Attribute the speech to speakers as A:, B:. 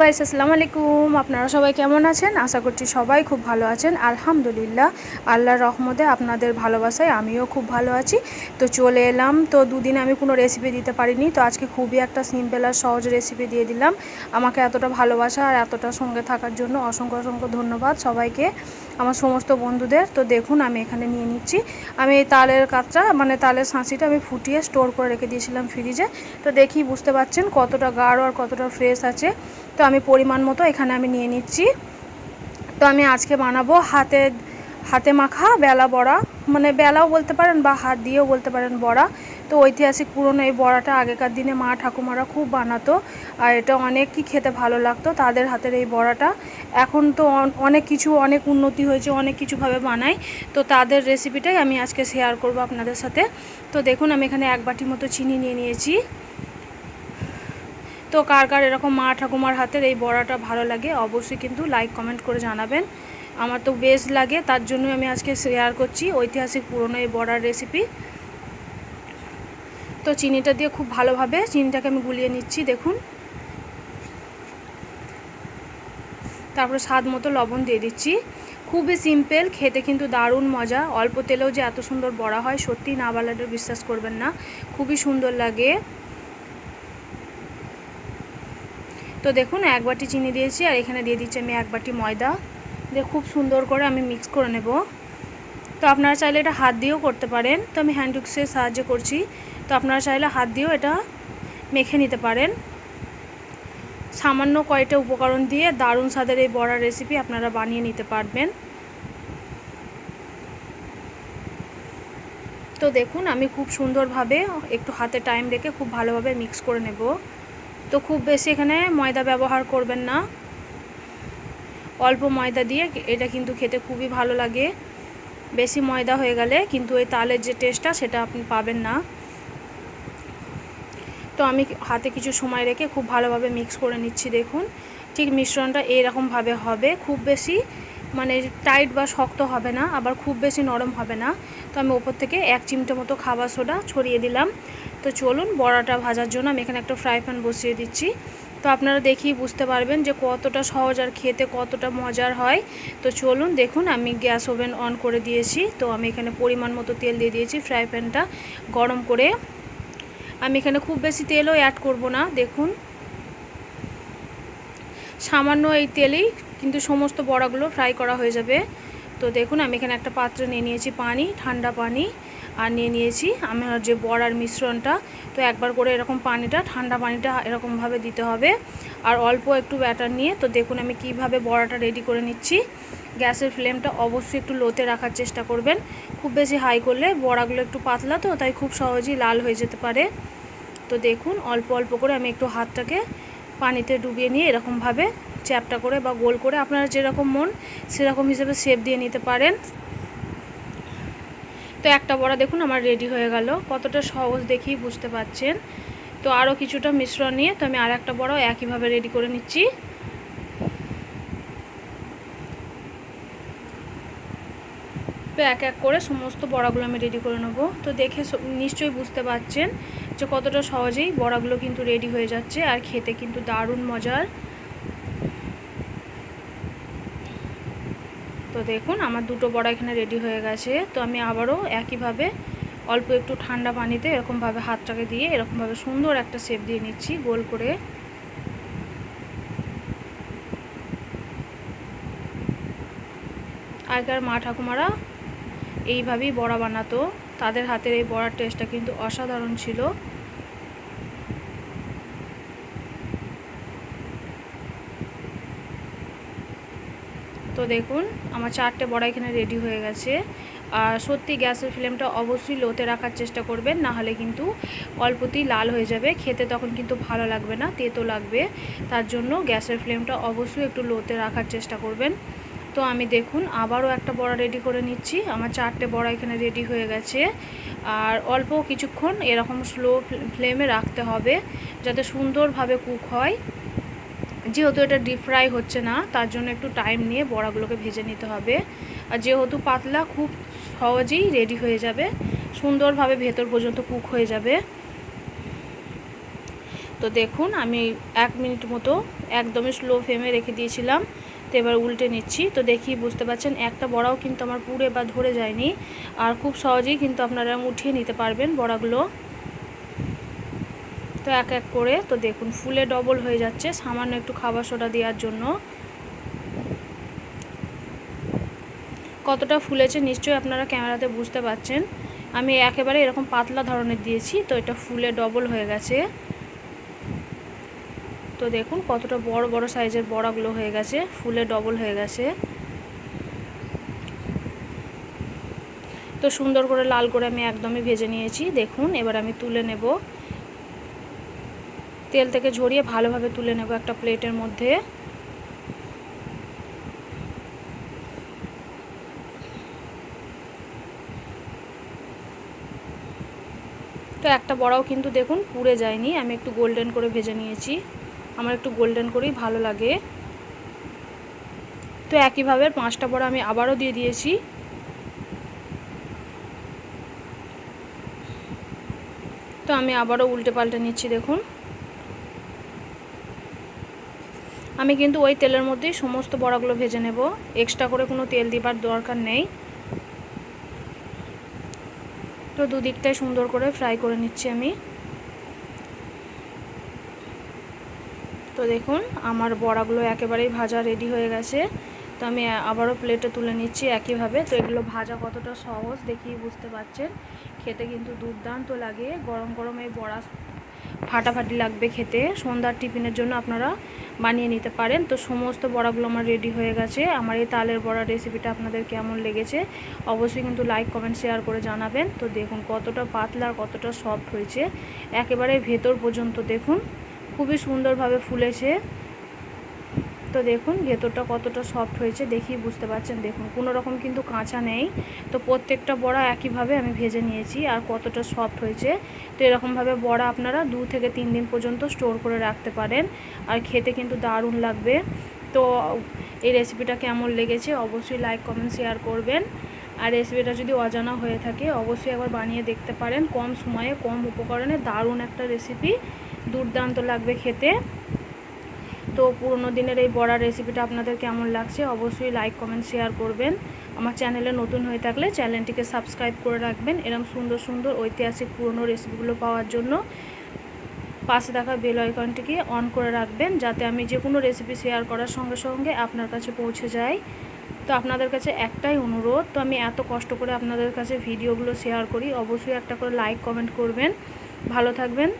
A: Guys, আসসালামু আলাইকুম। আপনারা সবাই কেমন আছেন? আশা করছি সবাই খুব ভালো আছেন। আলহামদুলিল্লাহ, আল্লাহর রহমতে আপনাদের ভালোবাসায় আমিও খুব ভালো আছি। তো চলে এলাম। তো দুদিন আমি কোনো রেসিপি দিতে পারিনি। তো আজকে খুবই একটা সিম্পল আর সহজ রেসিপি দিয়ে দিলাম। আমাকে এতটা ভালোবাসা আর এতটা সঙ্গে থাকার জন্য অসংখ্য অসংখ্য ধন্যবাদ সবাইকে, আমার সমস্ত বন্ধুদের। তো দেখুন, আমি এখানে নিয়ে নিচ্ছি। আমি এই তালের কাতটা মানে তালের শাঁসিটা আমি ফুটিয়ে স্টোর করে রেখে দিয়েছিলাম ফ্রিজে তো দেখি, বুঝতে পারছেন কতটা গাঢ় আর কতটা ফ্রেশ আছে। তো আমি পরিমাণ মতো এখানে আমি নিয়ে নিচ্ছি। তো আমি আজকে বানাবো হাতে হাতে মাখা বেলা বড়া। মানে বেলাও বলতে পারেন বা হাত দিয়েও বলতে পারেন বড়া। তো ঐতিহাসিক পুরনো এই বড়াটা আগেকার দিনে মা ঠাকুমারা খুব বানাতো। আর এটা অনেকই খেতে ভালো লাগতো তাদের হাতের এই বড়াটা। এখন তো অনেক কিছু, অনেক উন্নতি হয়েছে, অনেক কিছুভাবে বানাই। তো তাদের রেসিপিটাই আমি আজকে শেয়ার করব আপনাদের সাথে। তো দেখুন আমি এখানে এক বাটি মতো চিনি নিয়ে নিয়েছি। তো কার কার এরকম মা ঠাকুমার হাতের এই বড়াটা ভালো লাগে, অবশ্যই কিন্তু লাইক কমেন্ট করে জানাবেন। আমার তো বেশ লাগে, তার জন্যই আমি আজকে শেয়ার করছি ঐতিহাসিক পুরনো এই বড়ার রেসিপি তো চিনিটা দিয়ে খুব ভালোভাবে চিনিটাকে আমি গুলিয়ে নিচ্ছি, দেখুন। তারপরে স্বাদ মতো লবণ দিয়ে দিচ্ছি। খুবই সিম্পল খেতে কিন্তু দারুণ মজা। অল্প তেলেও যে এত সুন্দর বড়া হয় সত্যি না বালাটা বিশ্বাস করবেন না। খুবই সুন্দর লাগে। তো দেখুন, এক বাটি চিনি দিয়েছি আর এখানে দিয়ে দিচ্ছি আমি এক বাটি ময়দা। দিয়ে খুব সুন্দর করে আমি মিক্স করে নেব। তো আপনারা চাইলে এটা হাত দিয়েও করতে পারেন। তো আমি হ্যান্ড টুক্সের সাহায্যে করছি। তো আপনারা চাইলে হাত দিয়েও এটা মেখে নিতে পারেন। সামান্য কয়টা উপকরণ দিয়ে দারুণ স্বাদের এই বড়ার রেসিপি আপনারা বানিয়ে নিতে পারবেন। তো দেখুন, আমি খুব সুন্দরভাবে একটু হাতে টাইম রেখে খুব ভালোভাবে মিক্স করে নেব। তো খুব বেশি এখানে ময়দা ব্যবহার করবেন না। অল্প ময়দা দিয়ে এটা কিন্তু খেতে খুবই ভালো লাগে। বেশি ময়দা হয়ে গেলে কিন্তু এই তালের যে টেস্টটা সেটা আপনি পাবেন না। তো আমি হাতে কিছু সময় রেখে খুব ভালোভাবে মিক্স করে নিচ্ছি, দেখুন। ঠিক মিশ্রণটা এইরকমভাবে হবে। খুব বেশি মানে টাইট বা শক্ত হবে না, আবার খুব বেশি নরম হবে না। তো আমি ওপর থেকে এক চিমটে মতো খাবার সোডা ছড়িয়ে দিলাম। তো চলুন, বড়াটা ভাজার জন্য আমি এখানে একটা ফ্রাই প্যান বসিয়ে দিচ্ছি। তো আপনারা দেখেই বুঝতে পারবেন যে কতটা সহজ আর খেতে কতটা মজার হয়। তো চলুন, দেখুন, আমি গ্যাস ওভেন অন করে দিয়েছি। তো আমি এখানে পরিমাণ মতো তেল দিয়ে দিয়েছি ফ্রাই প্যানটা গরম করে। আমি এখানে খুব বেশি তেলও অ্যাড করব না, দেখুন। সামান্য এই তেলেই কিন্তু সমস্ত বড়াগুলো ফ্রাই করা হয়ে যাবে। তো দেখুন, আমি এখানে একটা পাত্রে নিয়ে নিয়েছি পানি, ঠান্ডা পানি। আর নিয়ে নিয়েছি। আমার যে বড়ার মিশ্রণটা, তো একবার করে এরকম পানিটা, ঠান্ডা পানিটা এরকমভাবে দিতে হবে। আর অল্প একটু ব্যাটার নিয়ে, তো দেখুন আমি কীভাবে বড়াটা রেডি করে নিচ্ছি। গ্যাসের ফ্লেমটা অবশ্যই একটু লোতে রাখার চেষ্টা করবেন। খুব বেশি হাই করলে বড়াগুলো একটু পাতলা, তো তাই খুব সহজেই লাল হয়ে যেতে পারে। তো দেখুন, অল্প অল্প করে আমি একটু হাতটাকে পানিতে ডুবিয়ে নিয়ে এরকমভাবে চ্যাপটা করে বা গোল করে আপনারা যেরকম মন, সেরকম হিসেবে শেপ দিয়ে নিতে পারেন। তো একটা বড়া দেখুন, আমার রেডি হয়ে গেল। কতটা সহজ দেখেই বুঝতে পাচ্ছেন। তো আরও কিছুটা মিশ্রণ নিয়ে তো আমি আর একটা বড়াও একইভাবে রেডি করে নিচ্ছি। তো এক এক করে সমস্ত বড়াগুলো আমি রেডি করে নেব। তো দেখে নিশ্চয়ই বুঝতে পারছেন যে কতটা সহজেই বড়াগুলো কিন্তু রেডি হয়ে যাচ্ছে আর খেতে কিন্তু দারুণ মজার। তো দেখুন, আমার দুটো বড়া এখানে রেডি হয়ে গেছে। তো আমি আবারও একইভাবে অল্প একটু ঠান্ডা পানিতে এরকমভাবে হাতটাকে দিয়ে এরকমভাবে সুন্দর একটা শেপ দিয়ে নিচ্ছি, গোল করে। আগেকার মা ঠাকুমারা এইভাবেই বড়া বানাতো। তাদের হাতের এই বড়ার টেস্টটা কিন্তু অসাধারণ ছিল। তো দেখুন, আমার চারটে বড়া এখানে রেডি হয়ে গেছে। আর সত্যি গ্যাসের ফ্লেমটা অবশ্যই লোতে রাখার চেষ্টা করবেন, না হলে কিন্তু অল্পতেই লাল হয়ে যাবে। খেতে তখন কিন্তু ভালো লাগবে না, তেতো লাগবে। তার জন্য গ্যাসের ফ্লেমটা অবশ্যই একটু লোতে রাখার চেষ্টা করবেন। তো আমি দেখুন, আবারও একটা বড়া রেডি করে নিচ্ছি। আমার চারটে বড়া এখানে রেডি হয়ে গেছে। আর অল্প কিছুক্ষণ এরকম স্লো ফ্লেমে রাখতে হবে, যাতে সুন্দরভাবে কুক হয়। যেহেতু এটা ডিপ ফ্রাই হচ্ছে না, তার জন্য একটু টাইম নিয়ে বড়াগুলোকে ভেজে নিতে হবে। আর যেহেতু পাতলা, খুব সহজেই রেডি হয়ে যাবে। সুন্দরভাবে ভেতর পর্যন্ত কুক হয়ে যাবে। তো দেখুন, আমি এক মিনিট মতো একদমই স্লো ফ্লেমে রেখে দিয়েছিলাম। তো এবার উল্টে নিচ্ছি। তো দেখি, বুঝতে পারছেন, একটা বড়াও কিন্তু আমার পুড়ে বা ধরে যায়নি। আর খুব সহজেই কিন্তু আপনারা উঠিয়ে নিতে পারবেন বড়াগুলো। তো এক এক করে। তো দেখুন, ফুলে ডবল হয়ে যাচ্ছে। সামান্য একটু খাবার সোডা দেওয়ার জন্য। কতটা ফুলেছে নিশ্চয়ই আপনারা ক্যামেরাতে বুঝতে পাচ্ছেন। আমি একেবারে এরকম পাতলা ধরনের দিয়েছি, তো এটা ফুলে ডবল হয়ে গেছে। তো দেখুন, কতটা বড় বড় সাইজের বড়াগুলো হয়ে গেছে। ফুলে ডবল হয়ে গেছে। তো সুন্দর করে লাল করে আমি একদমই ভেজে নিয়েছি। দেখুন, এবার আমি তুলে নেব। তেল থেকে ঝরিয়ে ভালোভাবে তুলে নেব একটা প্লেটের মধ্যে। তো একটা বড়াও কিন্তু দেখুন পুড়ে যায়নি, আমি একটু গোল্ডেন করে ভেজে নিয়েছি। আমার একটু গোল্ডেন করেই ভালো লাগে। তো একইভাবে পাঁচটা বড়া আমি আবারও দিয়ে দিয়েছি। তো আমি আবারও উল্টে পাল্টে নিচ্ছি দেখুন। আমি কিন্তু ওই তেলের মধ্যেই সমস্ত বড়াগুলো ভেজে নেব। এক্সট্রা করে কোনো তেল দিবার দরকার নেই। তো দুদিকটাই সুন্দর করে ফ্রাই করে নিচ্ছি আমি। তো দেখুন, আমার বড়াগুলো একেবারেই ভাজা রেডি হয়ে গেছে। তো আমি আবারও প্লেটে তুলে নিচ্ছি একইভাবে। তো এগুলো ভাজা কতটা সহজ দেখি বুঝতে পারছেন। খেতে কিন্তু দুর্দান্ত লাগে। গরম গরম এই বড়া ফাটাফাটি লাগবে খেতে। সন্ধ্যার টিফিনের জন্য আপনারা বানিয়ে নিতে পারেন। তো সমস্ত বড়াগুলো আমার রেডি হয়ে গেছে। আমার এই তালের বড়া রেসিপিটা আপনাদের কেমন লেগেছে অবশ্যই কিন্তু লাইক কমেন্ট শেয়ার করে জানাবেন। তো দেখুন কতটা পাতলা আর কতটা সফট হয়েছে। একেবারে ভেতর পর্যন্ত দেখুন। খুবই সুন্দরভাবে ফুলেছে। তো দেখুন, ভেতরটা কতটা সফট হয়েছে দেখি বুঝতে পারছেন। দেখুন, কোনো রকম কিন্তু কাঁচা নেই। তো প্রত্যেকটা বড়া একইভাবে আমি ভেজে নিয়েছি আর কতটা সফট হয়েছে। তো এরকমভাবে বড়া আপনারা দু থেকে তিন দিন পর্যন্ত স্টোর করে রাখতে পারেন আর খেতে কিন্তু দারুণ লাগবে। তো এই রেসিপিটা কেমন লেগেছে অবশ্যই লাইক কমেন্ট শেয়ার করবেন। আর রেসিপিটা যদি অজানা হয়ে থাকে অবশ্যই একবার বানিয়ে দেখতে পারেন। কম সময়ে, কম উপকরণে দারুণ একটা রেসিপি দুর্দান্ত লাগবে খেতে। তো পুরনো দিনের এই বড়ার রেসিপিটা আপনাদের কেমন লাগছে অবশ্যই লাইক কমেন্ট শেয়ার করবেন। আমার চ্যানেলে নতুন হয়ে থাকলে চ্যানেলটিকে সাবস্ক্রাইব করে রাখবেন এরকম সুন্দর সুন্দর ঐতিহাসিক পুরনো রেসিপিগুলো পাওয়ার জন্য। পাশে থাকা বেল আইকনটিকে অন করে রাখবেন যাতে আমি যে কোনো রেসিপি শেয়ার করার সঙ্গে সঙ্গে আপনার কাছে পৌঁছে যায় তো আপনাদের কাছে একটাই অনুরোধ, তো আমি এত কষ্ট করে আপনাদের কাছে ভিডিওগুলো শেয়ার করি, অবশ্যই একটা করে লাইক কমেন্ট করবেন। ভালো থাকবেন।